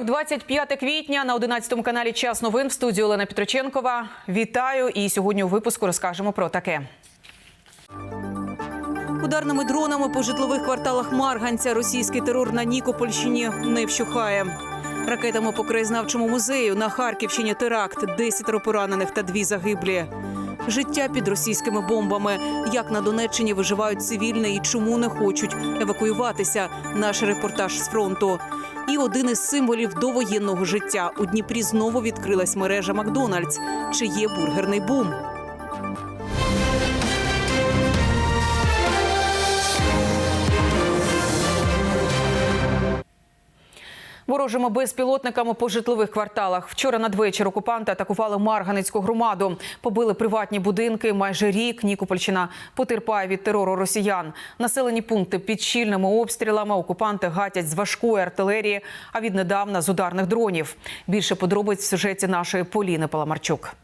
Вівторок, 25 квітня на 11 каналі Час новин в студії Олена Петроченкова. Вітаю! І сьогодні у випуску розкажемо про таке. Ударними дронами по житлових кварталах Марганця російський терор на Нікопольщині не вщухає. Ракетами по краєзнавчому музею на Харківщині теракт, 10 поранених та дві загиблі. Життя під російськими бомбами. Як на Донеччині виживають цивільні і чому не хочуть евакуюватися? Наш репортаж з фронту. І один із символів довоєнного життя у Дніпрі знову відкрилась мережа Макдональдс. Чи є бургерний бум? Ворожими безпілотниками по житлових кварталах. Вчора надвечір окупанти атакували Марганецьку громаду. Побили приватні будинки. Майже рік Нікопольщина потерпає від терору росіян. Населені пункти під щільними обстрілами окупанти гатять з важкої артилерії, а віднедавна з ударних дронів. Більше подробиць в сюжеті нашої Поліни Паламарчук.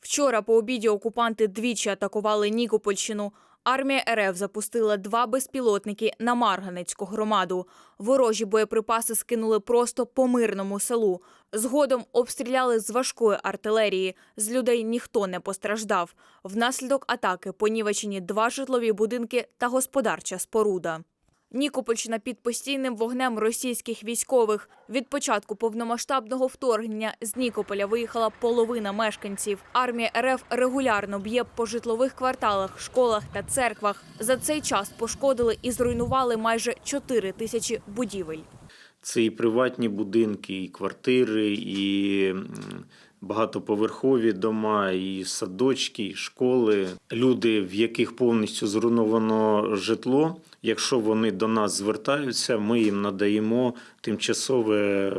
Вчора по обіді окупанти двічі атакували Нікопольщину. Армія РФ запустила два безпілотники на Марганецьку громаду. Ворожі боєприпаси скинули просто по мирному селу. Згодом обстріляли з важкої артилерії. З людей ніхто не постраждав. Внаслідок атаки понівечені два житлові будинки та господарча споруда. Нікопольщина під постійним вогнем російських військових. Від початку повномасштабного вторгнення з Нікополя виїхала половина мешканців. Армія РФ регулярно б'є по житлових кварталах, школах та церквах. За цей час пошкодили і зруйнували майже 4 тисячі будівель. Це і приватні будинки, і квартири, і багатоповерхові дома, і садочки, і школи. Люди, в яких повністю зруйновано житло. Якщо вони до нас звертаються, ми їм надаємо тимчасове е,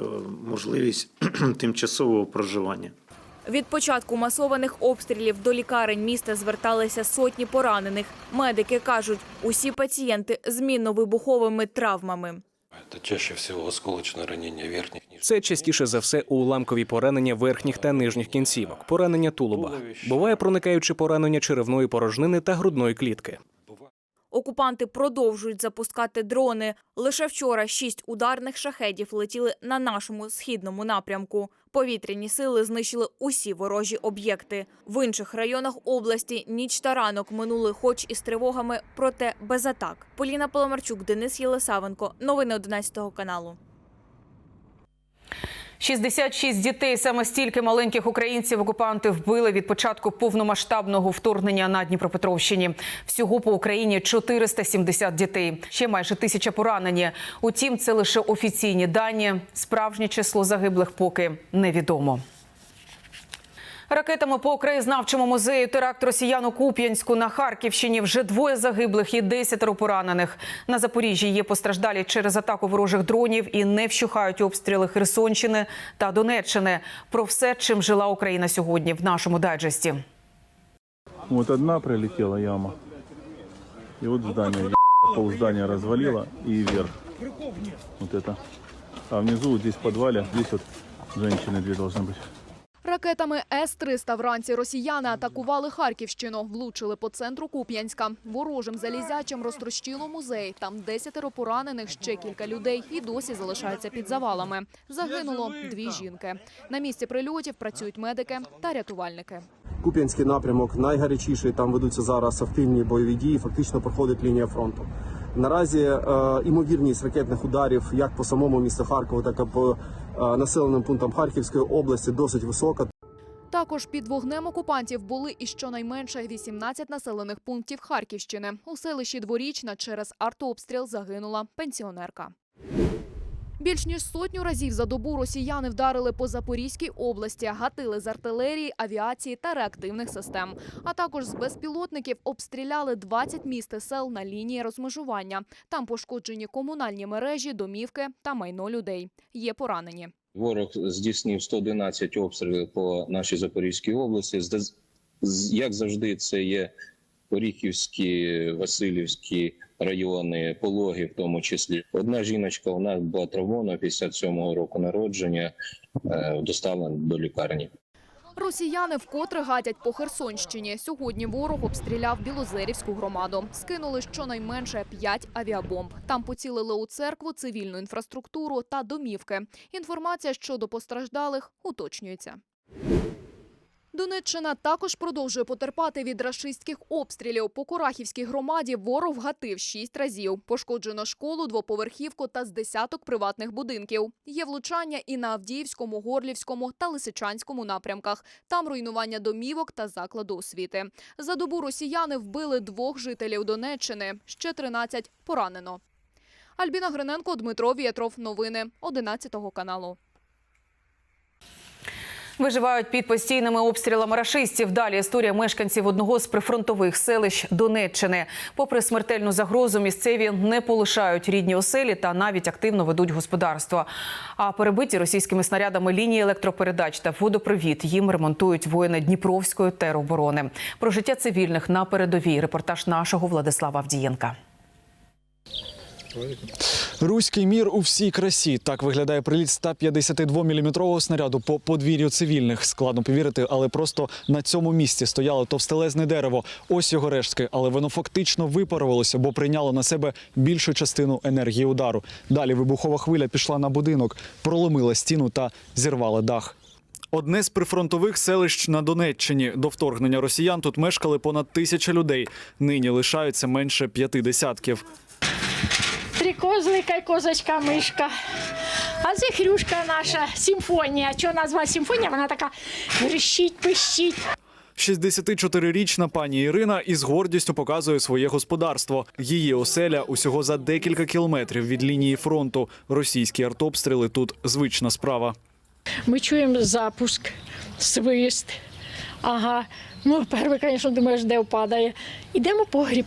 можливість тимчасового проживання. Від початку масованих обстрілів до лікарень міста зверталися сотні поранених. Медики кажуть, усі пацієнти з мінно-вибуховими травмами. Це частіше за все уламкові поранення верхніх та нижніх кінцівок, поранення тулуба. Буває проникаючи поранення черевної порожнини та грудної клітки. Окупанти продовжують запускати дрони. Лише вчора шість ударних шахедів летіли на нашому східному напрямку. Повітряні сили знищили усі ворожі об'єкти. В інших районах області ніч та ранок минули, хоч і з тривогами, проте без атак. Поліна Поломарчук, Денис Єлисавенко. Новини 11 каналу. 66 дітей саме стільки маленьких українців окупанти вбили від початку повномасштабного вторгнення на Дніпропетровщині. Всього по Україні 470 дітей. Ще майже тисяча поранені. Утім, це лише офіційні дані. Справжнє число загиблих поки невідомо. Ракетами по краєзнавчому музею теракт росіян у Куп'янську на Харківщині вже двоє загиблих і десятеро поранених. На Запоріжжі є постраждалі через атаку ворожих дронів і не вщухають обстріли Херсонщини та Донеччини. Про все, чим жила Україна сьогодні в нашому дайджесті. Вот одна прилетела яма. И вот здание, е- пол здания развалило и вверх. Вот это. А внизу вот здесь в подвале, здесь вот женщины две должны быть. Ракетами С-300 вранці росіяни атакували Харківщину, влучили по центру Куп'янська. Ворожим залізячим розтрощило музей. Там десятеро поранених, ще кілька людей і досі залишаються під завалами. Загинуло дві жінки. На місці прильотів працюють медики та рятувальники. Куп'янський напрямок найгарячіший. Там ведуться зараз активні бойові дії. Фактично проходить лінія фронту. Наразі е, імовірність ракетних ударів як по самому місту Харкову, так і по населеним пунктам Харківської області досить висока. Також під вогнем окупантів були і щонайменше 18 населених пунктів Харківщини. У селищі Дворічна через артобстріл загинула пенсіонерка. Більш ніж сотню разів за добу росіяни вдарили по Запорізькій області, гатили з артилерії, авіації та реактивних систем. А також з безпілотників обстріляли 20 міст і сел на лінії розмежування. Там пошкоджені комунальні мережі, домівки та майно людей. Є поранені. Ворог здійснив 111 обстрілів по нашій Запорізькій області. Як завжди, це є Оріхівські, Васильівські райони, пологи, в тому числі. Одна жіночка у нас була травмована 57-го року народження, е, доставлена до лікарні. Росіяни вкотре гадять по Херсонщині. Сьогодні ворог обстріляв Білозерівську громаду. Скинули щонайменше п'ять авіабомб. Там поцілили у церкву, цивільну інфраструктуру та домівки. Інформація щодо постраждалих уточнюється. Донеччина також продовжує потерпати від рашистських обстрілів. По Курахівській громаді ворог вгатив шість разів. Пошкоджено школу, двоповерхівку та з десяток приватних будинків. Є влучання і на Авдіївському, Горлівському та Лисичанському напрямках. Там руйнування домівок та закладу освіти. За добу росіяни вбили двох жителів Донеччини. Ще 13 поранено. Альбіна Гриненко, Дмитро Вєтров. Новини 11 каналу. Виживають під постійними обстрілами рашистів. Далі історія мешканців одного з прифронтових селищ Донеччини. Попри смертельну загрозу, місцеві не полишають рідні оселі та навіть активно ведуть господарство. А перебиті російськими снарядами лінії електропередач та водопровід їм ремонтують воїни Дніпровської тероборони. Про життя цивільних на передовій. Репортаж нашого Владислава Авдієнка. Руський мір у всій красі. Так виглядає приліт 152-мм снаряду по подвір'ю цивільних. Складно повірити, але просто на цьому місці стояло товстелезне дерево. Ось його рештки, але воно фактично випарувалося, бо прийняло на себе більшу частину енергії удару. Далі вибухова хвиля пішла на будинок, проломила стіну та зірвала дах. Одне з прифронтових селищ на Донеччині. До вторгнення росіян тут мешкали понад тисяча людей. Нині лишаються менше п'яти десятків. Три козлика і козочка мишка. А це хрюшка наша симфонія. Чого назва симфонія? Вона така верещить, пищить. 64-річна пані Ірина із гордістю показує своє господарство. Її оселя усього за декілька кілометрів від лінії фронту. Російські артобстріли тут звична справа. Ми чуємо запуск, свист. Ага. Ну, перший, звісно, думаєш, де впадає. Ідемо погріб.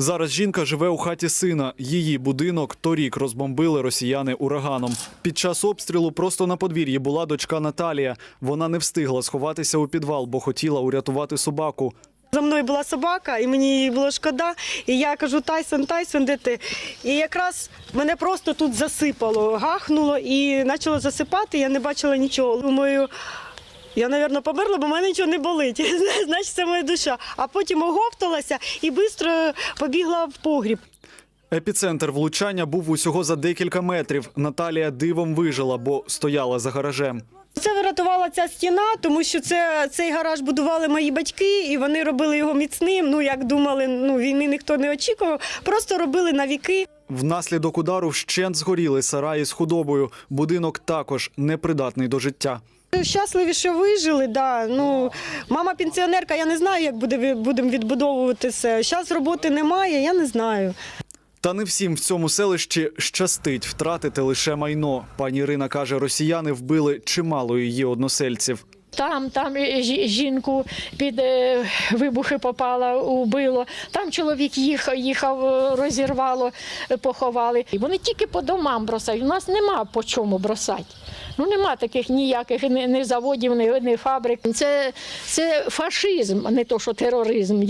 Зараз жінка живе у хаті сина. Її будинок торік розбомбили росіяни ураганом. Під час обстрілу просто на подвір'ї була дочка Наталія. Вона не встигла сховатися у підвал, бо хотіла урятувати собаку. За мною була собака, і мені її було шкода. І я кажу, Тайсон, Тайсон, де ти? І якраз мене просто тут засипало, гахнуло і почало засипати. Я не бачила нічого. Думаю, я, мабуть, померла, бо в мене нічого не болить. Значить, це моя душа. А потім оговталася і швидко побігла в погріб. Епіцентр влучання був усього за декілька метрів. Наталія дивом вижила, бо стояла за гаражем. Це врятувала ця стіна, тому що це, цей гараж будували мої батьки, і вони робили його міцним. Ну, як думали, ну війни ніхто не очікував, просто робили на віки. Внаслідок удару вщент згоріли сараї з худобою. Будинок також непридатний до життя. Щасливі, що вижили. Да. Ну, мама пенсіонерка, я не знаю, як буде, будемо відбудовувати це. Зараз роботи немає, я не знаю. Та не всім в цьому селищі щастить втратити лише майно. Пані Ірина каже, росіяни вбили чимало її односельців. Там, там жінку під е, вибухи попала, убило. Там чоловік їхав, їхав, розірвало, поховали. І вони тільки по домам бросають. У нас нема по чому бросати. Ну нема таких ніяких ні, ні заводів, ні, ні фабрик. Це, це фашизм, а не то, що тероризм.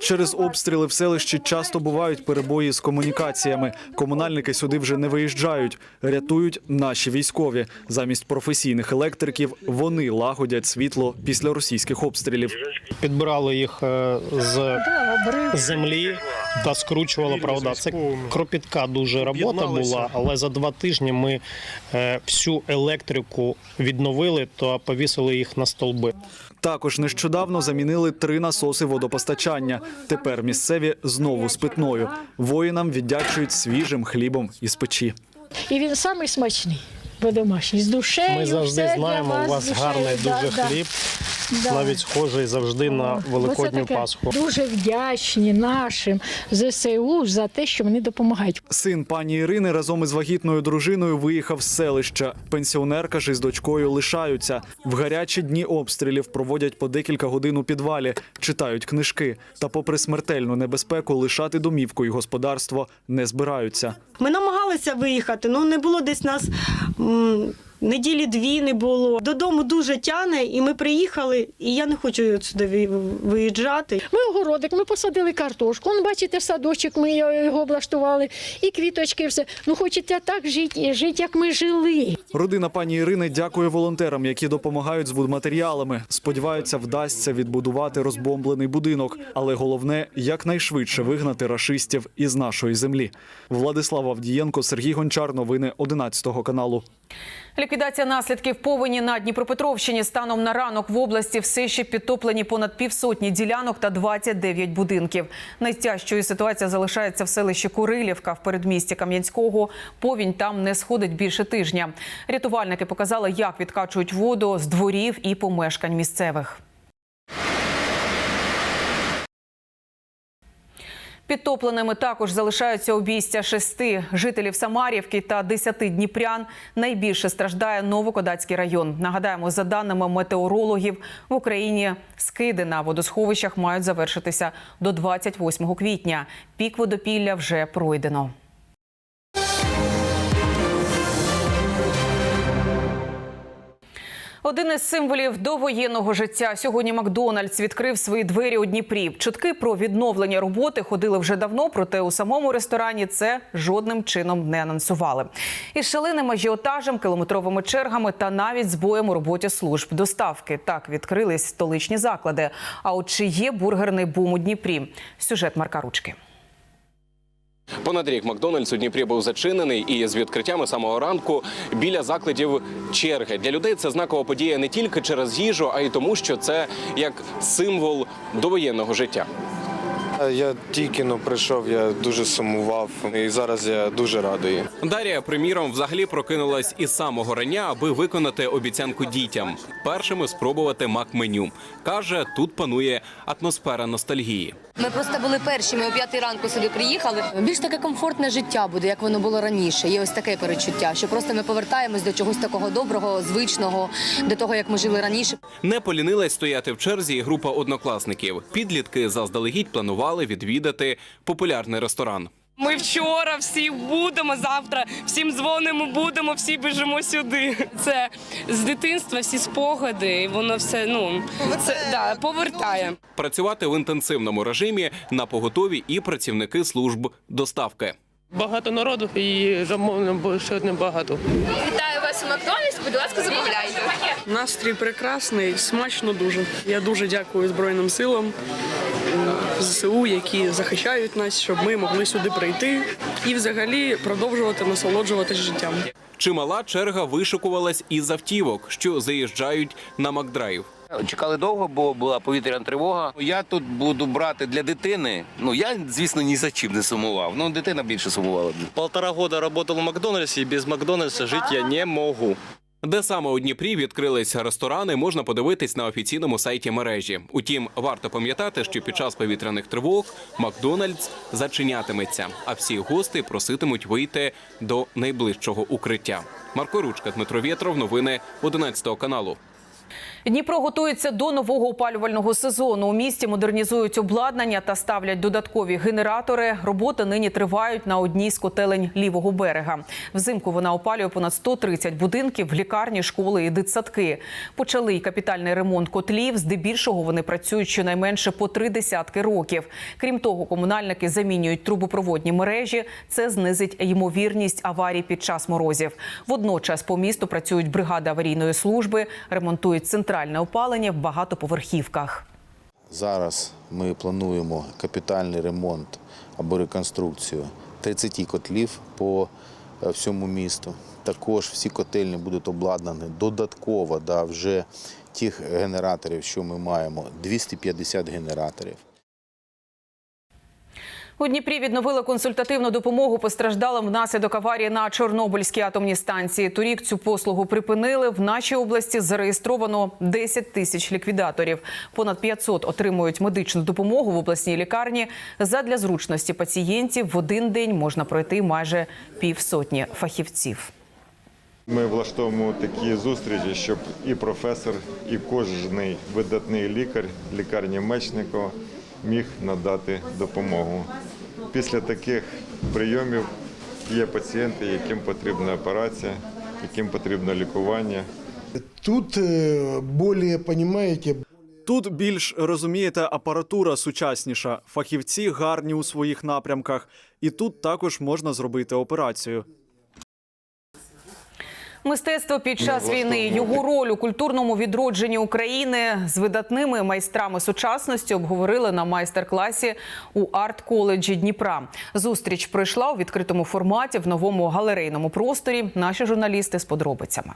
Через обстріли в селищі часто бувають перебої з комунікаціями. Комунальники сюди вже не виїжджають, рятують наші військові. Замість професійних електриків вони лагодять світло після російських обстрілів. Підбирали їх е, з землі та скручували. Правда, це кропітка дуже робота була, але за два тижні ми е, всю електрику відновили та повісили їх на столби. Також нещодавно замінили три насоси водопостачання. Тепер місцеві знову з питною. Воїнам віддячують свіжим хлібом із печі. І він самий смачний, бо домашній, з душею. Ми завжди все для знаємо, вас у вас душею. гарний Да, дуже да. хліб, Да. навіть схожий завжди на великодню таке. Пасху. Дуже вдячні нашим ЗСУ за те, що вони допомагають. Син пані Ірини разом із вагітною дружиною виїхав з селища. Пенсіонерка ж із дочкою лишаються. В гарячі дні обстрілів проводять по декілька годин у підвалі, читають книжки. Та, попри смертельну небезпеку, лишати домівку і господарство не збираються. Ми намагалися виїхати, ну не було десь нас Неділі дві не було. Додому дуже тяне, і ми приїхали, і я не хочу сюди ви- виїжджати. Ми огородик, ми посадили картошку. Он, бачите, садочок, ми його облаштували, і квіточки, все. Ну хочете так жити, жити, як ми жили. Родина пані Ірини дякує волонтерам, які допомагають з будматеріалами. Сподіваються, вдасться відбудувати розбомблений будинок, але головне якнайшвидше вигнати рашистів із нашої землі. Владислав Авдієнко, Сергій Гончар. Новини 11 каналу. Ліквідація наслідків повені на Дніпропетровщині станом на ранок в області все ще підтоплені понад півсотні ділянок та 29 будинків. Найтяжчою ситуація залишається в селищі Курилівка в передмісті Кам'янського. Повінь там не сходить більше тижня. Рятувальники показали, як відкачують воду з дворів і помешкань місцевих. Підтопленими також залишаються обійстя шести жителів Самарівки та десяти дніпрян. Найбільше страждає Новокодацький район. Нагадаємо, за даними метеорологів, в Україні скиди на водосховищах мають завершитися до 28 квітня. Пік водопілля вже пройдено. Один із символів довоєнного життя сьогодні Макдональдс відкрив свої двері у Дніпрі. Чутки про відновлення роботи ходили вже давно, проте у самому ресторані це жодним чином не анонсували. Із шаленим ажіотажем, кілометровими чергами та навіть збоєм у роботі служб доставки. Так відкрились столичні заклади. А от чи є бургерний бум у Дніпрі? Сюжет Марка Ручки. Понад рік Макдональдс у Дніпрі був зачинений, і з відкриттями самого ранку біля закладів черги для людей це знакова подія не тільки через їжу, а й тому, що це як символ довоєнного життя. Я тільки но прийшов, я дуже сумував, і зараз я дуже радий. Дар'я, приміром, взагалі прокинулась із самого рання, аби виконати обіцянку дітям. Першими спробувати мак-меню. Каже, тут панує атмосфера ностальгії. Ми просто були перші. Ми о п'ятій ранку сюди приїхали. Більш таке комфортне життя буде, як воно було раніше. Є ось таке перечуття, що просто ми повертаємось до чогось такого доброго, звичного, до того як ми жили раніше. Не полінилась стояти в черзі і група однокласників. Підлітки заздалегідь планували відвідати популярний ресторан. Ми вчора всі будемо завтра, всім дзвонимо, будемо, всі біжимо сюди. Це з дитинства всі спогади, і воно все ну це да, повертає. Працювати в інтенсивному режимі на поготові і працівники служб доставки. Багато народу і замовлено ще не багато. Вітаю вас у Макдональдс. Будь ласка, замовляйте. Настрій прекрасний, смачно дуже. Я дуже дякую Збройним силам ЗСУ, які захищають нас, щоб ми могли сюди прийти і взагалі продовжувати насолоджуватися життям. Чимала черга вишикувалась із автівок, що заїжджають на Макдрайв. Чекали довго, бо була повітряна тривога. Я тут буду брати для дитини. Ну я, звісно, ні за чим не сумував. Ну, дитина більше сумувала. Полтора года работал в Макдональдсе, и без Макдональдса жить я не можу. Де саме у Дніпрі відкрились ресторани, можна подивитись на офіційному сайті мережі. Утім, варто пам'ятати, що під час повітряних тривог Макдональдс зачинятиметься, а всі гости проситимуть вийти до найближчого укриття. Марко Ручка, Дмитро Вєтров, новини 11 каналу. Дніпро готується до нового опалювального сезону. У місті модернізують обладнання та ставлять додаткові генератори. Роботи нині тривають на одній з котелень лівого берега. Взимку вона опалює понад 130 будинків, лікарні, школи і дитсадки. Почали й капітальний ремонт котлів. Здебільшого вони працюють щонайменше по три десятки років. Крім того, комунальники замінюють трубопроводні мережі. Це знизить ймовірність аварій під час морозів. Водночас по місту працюють бригади аварійної служби, ремонтують центральне опалення в багатоповерхівках. Зараз ми плануємо капітальний ремонт або реконструкцію 30 котлів по е, всьому місту. Також всі котельні будуть обладнані додатково да, вже тих генераторів, що ми маємо, 250 генераторів. У Дніпрі відновили консультативну допомогу постраждалим внаслідок аварії на Чорнобильській атомній станції. Торік цю послугу припинили. В нашій області зареєстровано 10 тисяч ліквідаторів. Понад 500 отримують медичну допомогу в обласній лікарні. Задля зручності пацієнтів в один день можна пройти майже півсотні фахівців. Ми влаштовуємо такі зустрічі, щоб і професор, і кожний видатний лікар лікарні Мечникова міг надати допомогу. Після таких прийомів є пацієнти, яким потрібна операція, яким потрібно лікування. Тут більше, розумієте, Тут більш розумієте, апаратура сучасніша, фахівці гарні у своїх напрямках, і тут також можна зробити операцію. Мистецтво під час війни, його роль у культурному відродженні України з видатними майстрами сучасності обговорили на майстер-класі у арт-коледжі Дніпра. Зустріч пройшла у відкритому форматі в новому галерейному просторі. Наші журналісти з подробицями.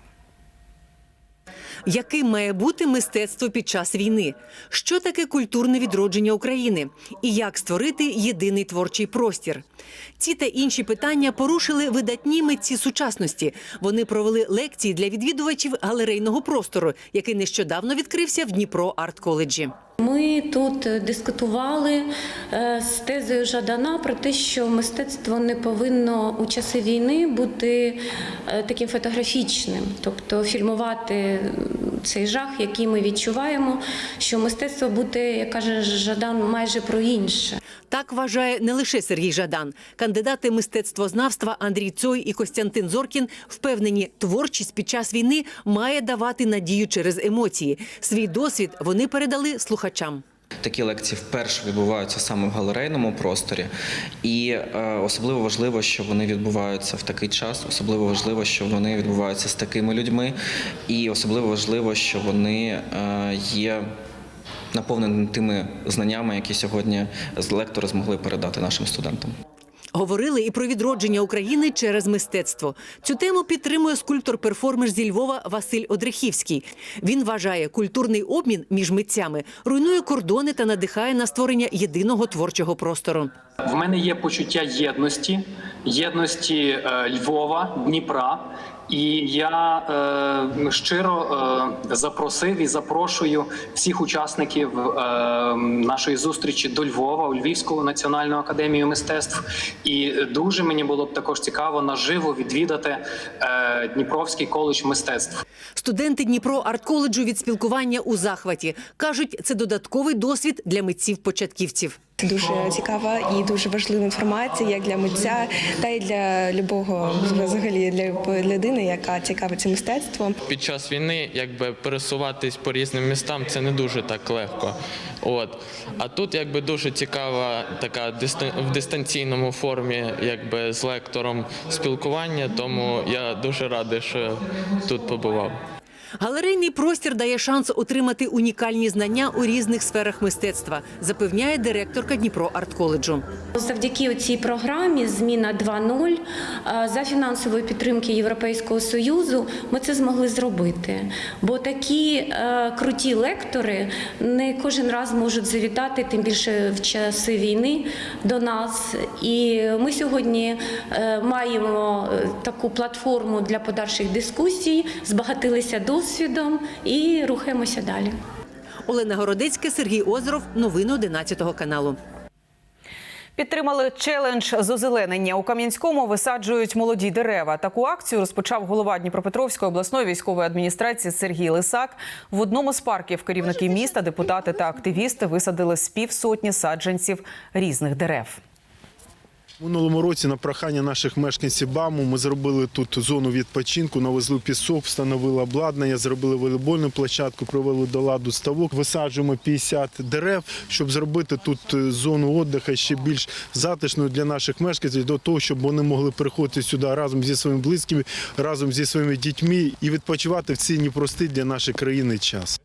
Яким має бути мистецтво під час війни? Що таке культурне відродження України? І як створити єдиний творчий простір? Ці та інші питання порушили видатні митці сучасності. Вони провели лекції для відвідувачів галерейного простору, який нещодавно відкрився в Дніпро арт-коледжі. Ми тут дискутували е, з тезою Жадана про те, що мистецтво не повинно у часи війни бути е, таким фотографічним, тобто фільмувати цей жах, який ми відчуваємо, що мистецтво буде, як каже Жадан, майже про інше. Так вважає не лише Сергій Жадан. Кандидати мистецтвознавства Андрій Цой і Костянтин Зоркін впевнені, творчість під час війни має давати надію через емоції. Свій досвід вони передали слухачам. Такі лекції вперше відбуваються саме в галерейному просторі, і е, особливо важливо, що вони відбуваються в такий час. Особливо важливо, що вони відбуваються з такими людьми, і особливо важливо, що вони е, є наповнені тими знаннями, які сьогодні з лектори змогли передати нашим студентам. Говорили і про відродження України через мистецтво. Цю тему підтримує скульптор-перформер зі Львова Василь Одрехівський. Він вважає, культурний обмін між митцями руйнує кордони та надихає на створення єдиного творчого простору. В мене є почуття єдності, єдності е, Львова, Дніпра. І я е, щиро е, запросив і запрошую всіх учасників е, нашої зустрічі до Львова у Львівську національну академію мистецтв. І дуже мені було б також цікаво наживо відвідати е, Дніпровський коледж мистецтв. Студенти Дніпро арт-коледжу від спілкування у захваті кажуть, це додатковий досвід для митців-початківців. Це дуже цікава і дуже важлива інформація як для митця, та й для любого взагалі для людини, яка цікавиться мистецтвом. Під час війни якби пересуватись по різним містам це не дуже так легко. От а тут якби дуже цікава така в дистанційному формі, якби з лектором спілкування. Тому я дуже радий, що тут побував. Галерейний простір дає шанс отримати унікальні знання у різних сферах мистецтва, запевняє директорка Дніпро арт-коледжу. Завдяки цій програмі Зміна 2.0 е, за фінансової підтримки Європейського союзу ми це змогли зробити. Бо такі е, круті лектори не кожен раз можуть завітати, тим більше в часи війни до нас. І ми сьогодні е, маємо таку платформу для подальших дискусій, збагатилися досвідом і рухаємося далі. Олена Городецька, Сергій Озеров. Новини 11 каналу. Підтримали челендж з озеленення. У Кам'янському висаджують молоді дерева. Таку акцію розпочав голова Дніпропетровської обласної військової адміністрації Сергій Лисак. В одному з парків керівники міста, депутати та активісти висадили з півсотні саджанців різних дерев. Минулому році на прохання наших мешканців БАМу ми зробили тут зону відпочинку, навезли пісок, встановили обладнання, зробили волейбольну площадку, провели до ладу ставок. Висаджуємо 50 дерев, щоб зробити тут е, зону відпочинку ще більш затишною для наших мешканців, до того, щоб вони могли приходити сюди разом зі своїми близькими, разом зі своїми дітьми і відпочивати в цей непростий для нашої країни час.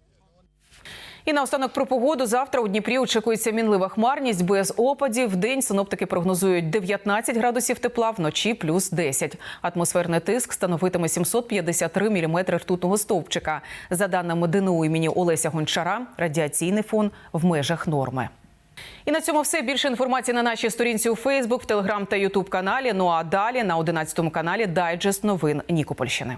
І наостанок про погоду. Завтра у Дніпрі очікується мінлива хмарність без опадів. В день синоптики прогнозують 19 градусів тепла, вночі плюс 10. Атмосферний тиск становитиме 753 міліметри ртутного стовпчика. За даними ДНУ імені Олеся Гончара, радіаційний фон в межах норми. І на цьому все. Більше інформації на нашій сторінці у Фейсбук, в Телеграм та Ютуб каналі. Ну а далі на 11 каналі дайджест новин Нікопольщини.